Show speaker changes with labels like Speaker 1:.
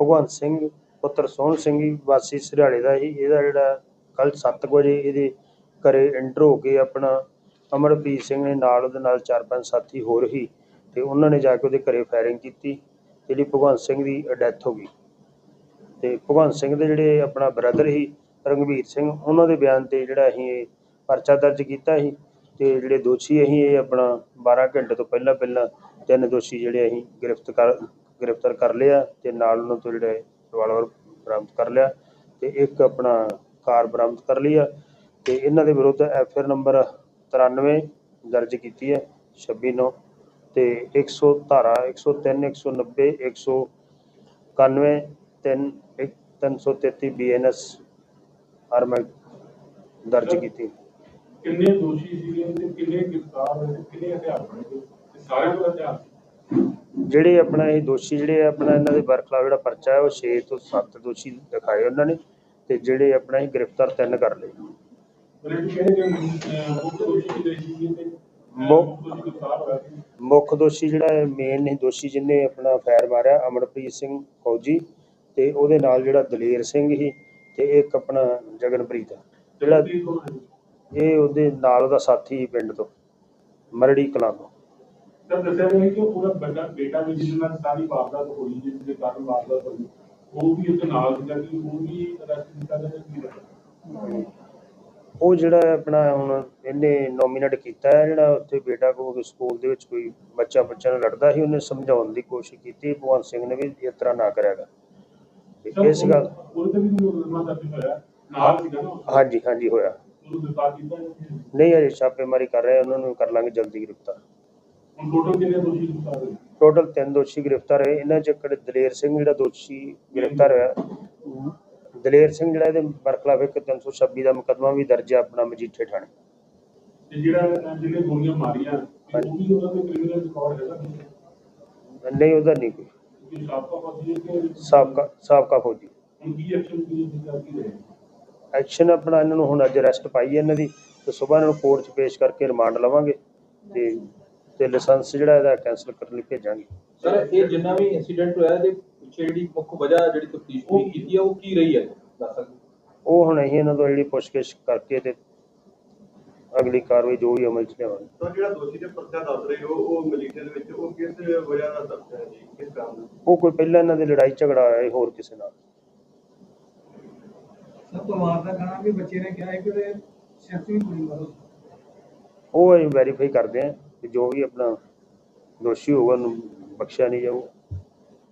Speaker 1: ਭਗਵੰਤ ਸਿੰਘ, ਪੁੱਤਰ ਸੋਹਣ ਸਿੰਘ ਵਾਸੀ ਸਰਿਆਲੇ ਦਾ ਸੀ ਇਹਦਾ ਜਿਹੜਾ ਕੱਲ 7 ਵਜੇ ਇਹਦੇ ਘਰੇ ਐਂਟਰ ਹੋ ਕੇ ਆਪਣਾ ਅਮਰਪ੍ਰੀਤ ਸਿੰਘ ਨੇ ਨਾਲ ਉਹਦੇ ਨਾਲ ਚਾਰ ਪੰਜ ਸਾਥੀ ਹੋਰ ਹੀ ਤੇ ਉਹਨਾਂ ਨੇ ਜਾ ਕੇ ਉਹਦੇ ਘਰੇ ਫਾਇਰਿੰਗ ਕੀਤੀ, ਜਿਹੜੀ ਭਗਵੰਤ ਸਿੰਘ ਦੀ ਡੈਥ ਹੋ ਗਈ। ਤੇ ਭਗਵੰਤ ਸਿੰਘ ਦੇ ਜਿਹੜੇ ਆਪਣਾ ਬ੍ਰਦਰ ਸੀ, ਰੰਗਵੀਰ ਸਿੰਘ, ਉਹਨਾਂ ਦੇ ਬਿਆਨ ਤੇ ਜਿਹੜਾ ਅਸੀਂ ਇਹ ਪਰਚਾ ਦਰਜ ਕੀਤਾ ਸੀ ਤੇ ਜਿਹੜੇ ਦੋਸ਼ੀ ਅਸੀਂ ਇਹ ਆਪਣਾ 12 ਘੰਟੇ ਤੋਂ ਪਹਿਲਾਂ ਪਹਿਲਾਂ ਤਿੰਨ ਦੋਸ਼ੀ ਜਿਹੜੇ ਅਸੀਂ ਗ੍ਰਿਫਤ ਕਰ ਗ੍ਰਿਫਤਾਰ ਕਰ ਲਿਆ ਤੇ ਨਾਲ ਉਹਨਾਂ ਤੋਂ ਜਿਹੜੇ ਰਿਵਾਲਵਰ ਬਰਾਮਦ ਕਰ ਲਿਆ ਤੇ ਇੱਕ ਆਪਣਾ ਕਾਰ ਬਰਾਮਦ ਕਰ ਲਈ ਆ ਤੇ ਇਹਨਾਂ ਦੇ ਵਿਰੁੱਧ ਐਫ ਆਰ ਨੰਬਰ 93 ਦਰਜ ਕੀਤੀ ਹੈ 26 ਨੌ ਤੇ 100 ਧਾਰਾ 103 190 191 3 333 ਬੀਐਨਐਸ ਆਰਮਡ ਦਰਜ ਕੀਤੀ।
Speaker 2: ਕਿੰਨੇ ਦੋਸ਼ੀ ਸੀਗੇ ਤੇ ਕਿੰਨੇ ਗ੍ਰਿਫਤਾਰ ਹੋਏ ਕਿੰਨੇ ਹਥਿਆਰ ਬਣੇ ਤੇ ਸਾਰਿਆਂ ਕੋਲ ਹਥਿਆਰ ਸੀ।
Speaker 1: ਜਿਹੜੇ ਆਪਣਾ ਇਹ ਦੋਸ਼ੀ ਜਿਹੜੇ ਆਪਣਾ ਇਹਨਾਂ ਦੇ ਵਰਖਲਾ ਜਿਹੜਾ ਪਰਚਾ ਹੈ ਉਹ 6 ਤੋਂ 7 ਦੋਸ਼ੀ ਦਿਖਾਏ ਉਹਨਾਂ ਨੇ ਤੇ ਜਿਹੜੇ ਆਪਣਾ ਇਹ ਗ੍ਰਿਫਤਾਰ ਤਿੰਨ ਕਰ ਲਏ।
Speaker 2: ਮੁੱਖ ਦੋਸ਼ੀ ਕਿਤੇ ਸੀ
Speaker 1: ਜਿਹੜਾ ਮੇਨ ਨਹੀਂ ਦੋਸ਼ੀ ਜਿਹਨੇ ਆਪਣਾ ਫਾਇਰ ਮਾਰਿਆ ਅਮਰਪ੍ਰੀਤ ਸਿੰਘ ਫੌਜੀ ਤੇ ਉਹਦੇ ਨਾਲ ਜਿਹੜਾ ਦਲੇਰ ਸਿੰਘ ਸੀ ਤੇ ਇੱਕ ਆਪਣਾ ਜਗਨਪ੍ਰੀਤ ਜਿਹੜਾ ਇਹ ਉਹਦੇ ਨਾਲ ਉਹਦਾ ਸਾਥੀ ਪਿੰਡ ਤੋਂ, ਮਰੜੀ ਕਲਾਂ ਤੋਂ।
Speaker 2: ਤਾਂ ਦੱਸਿਆ ਗਿਆ ਕਿ ਉਹ ਪੂਰਾ ਬੇਟਾ ਬੇਟਾ ਵੀ ਜਿਹਦੇ ਨਾਲ ਸਾਰੀ ਵਾਰਦਾਤ ਹੋਈ ਜਿਸ ਦੇ ਕਾਰਨ ਵਾਰਦਾਤ ਹੋਈ। ਉਹ ਵੀ ਉਹਦੇ ਨਾਲ ਸੀਗਾ ਕਿ ਉਹ ਵੀ ਅਰੈਸਟ ਕੀਤਾ ਗਿਆ ਕੀ ਹੋਇਆ?
Speaker 1: ਉਹ ਜਿਹੜਾ ਆਪਣਾ ਹੁਣ ਇਹਨੇ ਨੋਮੀਨੇਟ ਕੀਤਾ ਹੈ ਜਿਹੜਾ ਉੱਥੇ ਬੇਟਾ ਕੋ ਸਕੂਲ ਦੇ ਵਿੱਚ ਕੋਈ ਬੱਚਾ ਬੱਚਾ ਨਾਲ ਲੜਦਾ ਸੀ ਉਹਨੇ ਸਮਝਾਉਣ ਦੀ ਕੋਸ਼ਿਸ਼ ਕੀਤੀ। ਭਗਵੰਤ ਸਿੰਘ ਨੇ ਵੀ ਇਸ ਤਰ੍ਹਾਂ ਨਾ ਕਰਿਆਗਾ ਤੇ
Speaker 2: ਸਰ,
Speaker 1: ਇਸ ਗੱਲ
Speaker 2: ਉਹਦੇ ਤੇ ਵੀ ਕੋਈ ਮੁਕੱਦਮਾ ਦਰਜ ਹੋਇਆ? ਨਾਲ ਸੀਗਾ ਨਾ ਉਹ?
Speaker 1: ਹਾਂਜੀ ਹਾਂਜੀ ਹੋਇਆ।
Speaker 2: ਨਹੀਂ?
Speaker 1: ਅਜੇ ਛਾਪੇਮਾਰੀ ਕਰ ਰਹੇ ਉਹਨਾਂ ਨੂੰ ਕਰ ਲਾਂਗੇ ਜਲਦੀ ਗ੍ਰਿਫਤਾਰ।
Speaker 2: ਟੋਟਲ ਕਿੰਨੇ ਦੋਸ਼ੀ ਗ੍ਰਿਫਤਾਰ ਹੋਏ?
Speaker 1: ਟੋਟਲ ਤਿੰਨ ਦੋਸ਼ੀ ਗ੍ਰਿਫਤਾਰ ਹੋਏ। ਇਹਨਾਂ ਚ ਇੱਕ ਦਲੇਰ ਸਿੰਘ ਜਿਹੜਾ ਦੋਸ਼ੀ ਗ੍ਰਿਫਤਾਰ ਹੋਇਆ। ਦਲੇਰ ਸਿੰਘ ਜਿਹੜਾ ਇਹਦੇ ਬਰਖਲਾਫ ਇੱਕ 326 ਦਾ ਮੁਕੱਦਮਾ ਵੀ ਦਰਜ ਹੈ ਆਪਣਾ ਮਜੀਠੇ ਥਾਣੇ।
Speaker 2: ਤੇ ਜਿਹੜਾ ਜਿਹਨੇ ਗੋਲੀਆਂ ਮਾਰੀਆਂ ਉਹ ਵੀ ਉਹਨਾਂ ਦੇ ਕ੍ਰਿਮੀਨਲ ਰਿਕਾਰਡ ਹੈਗਾ
Speaker 1: ਨਹੀਂ? ਉਹਦਾ ਨਹੀਂ ਕੋਈ।
Speaker 2: ਸਾਬਕਾ
Speaker 1: ਸਾਬਕਾ ਫੌਜੀ।
Speaker 2: ਐਕਸ਼ਨ
Speaker 1: ਆਪਣਾ ਇਹਨਾਂ ਨੂੰ ਹੁਣ ਅੱਜ ਅਰੈਸਟ ਪਾਈ ਹੈ ਇਹਨਾਂ ਦੀ। ਤੇ ਸਵੇਰ ਇਹਨਾਂ ਨੂੰ ਕੋਰਟ 'ਚ ਪੇਸ਼ ਕਰਕੇ ਰਿਮਾਂਡ ਲਵਾਂਗੇ। ਤੇ ਤੇ ਲਾਇਸੈਂਸ ਜਿਹੜਾ ਇਹਦਾ ਕੈਂਸਲ ਕਰਨ ਲਈ ਭੇਜਾਂਗੇ।
Speaker 3: ਸਰ ਇਹ ਜਿੰਨਾ ਵੀ ਇਨਸੀਡੈਂਟ ਹੋਇਆ ਇਹਦੇ ਪਿੱਛੇ ਜਿਹੜੀ ਮੁੱਖ ਵਜ੍ਹਾ ਜਿਹੜੀ ਤਫਤੀਸ਼ ਪੂਰੀ ਕੀਤੀ ਹੈ ਉਹ ਕੀ ਰਹੀ ਹੈ? ਦੱਸ ਸਕਦੇ?
Speaker 1: ਉਹ ਹੁਣ ਅਸੀਂ ਇਹਨਾਂ ਤੋਂ ਜਿਹੜੀ ਪੁੱਛਗਿੱਛ ਕਰਕੇ ਤੇ ਅਗਲੀ ਕਾਰਵਾਈ ਜੋ ਵੀ ਅਮਲ 'ਚ ਲਿਆਵਾਂਗੇ।
Speaker 4: ਤਾਂ ਜਿਹੜਾ ਦੋਸ਼ੀ ਦੇ ਪਰਚਾ ਦੱਸ ਰਹੇ ਹੋ ਉਹ ਮਜੀਠੇ ਦੇ ਵਿੱਚ ਉਹ ਕਿਸ ਵਜ੍ਹਾ ਨਾਲ ਦੱਸਦਾ ਹੈ ਜੀ? ਕਿਸ ਕਾਰਨ ਨਾਲ?
Speaker 1: ਉਹ ਕੋਈ ਪਹਿਲਾਂ ਇਹਨਾਂ ਦੇ ਲੜਾਈ ਝਗੜਾ ਹੋਇਆ ਸੀ ਹੋਰ ਕਿਸੇ ਨਾਲ।
Speaker 5: ਸਭ ਪਰਿਵਾਰ ਦਾ ਕਹਿਣਾ ਵੀ ਬੱਚੇ ਨੇ ਕਿਹਾ ਹੈ ਕਿ ਉਹਦੇ ਸਿਰ ਵੀ ਗੋਲੀ ਮਾਰੋ।
Speaker 1: ਉਹ ਅਸੀਂ ਵੈਰੀਫਾਈ ਕਰਦੇ ਹਾਂ। ਕਿ ਜੋ ਵੀ ਆਪਣਾ ਦੋਸ਼ੀ ਹੋਊਗਾ ਉਹਨੂੰ ਬਖਸ਼ਿਆ ਨਹੀਂ ਜਾਊਗਾ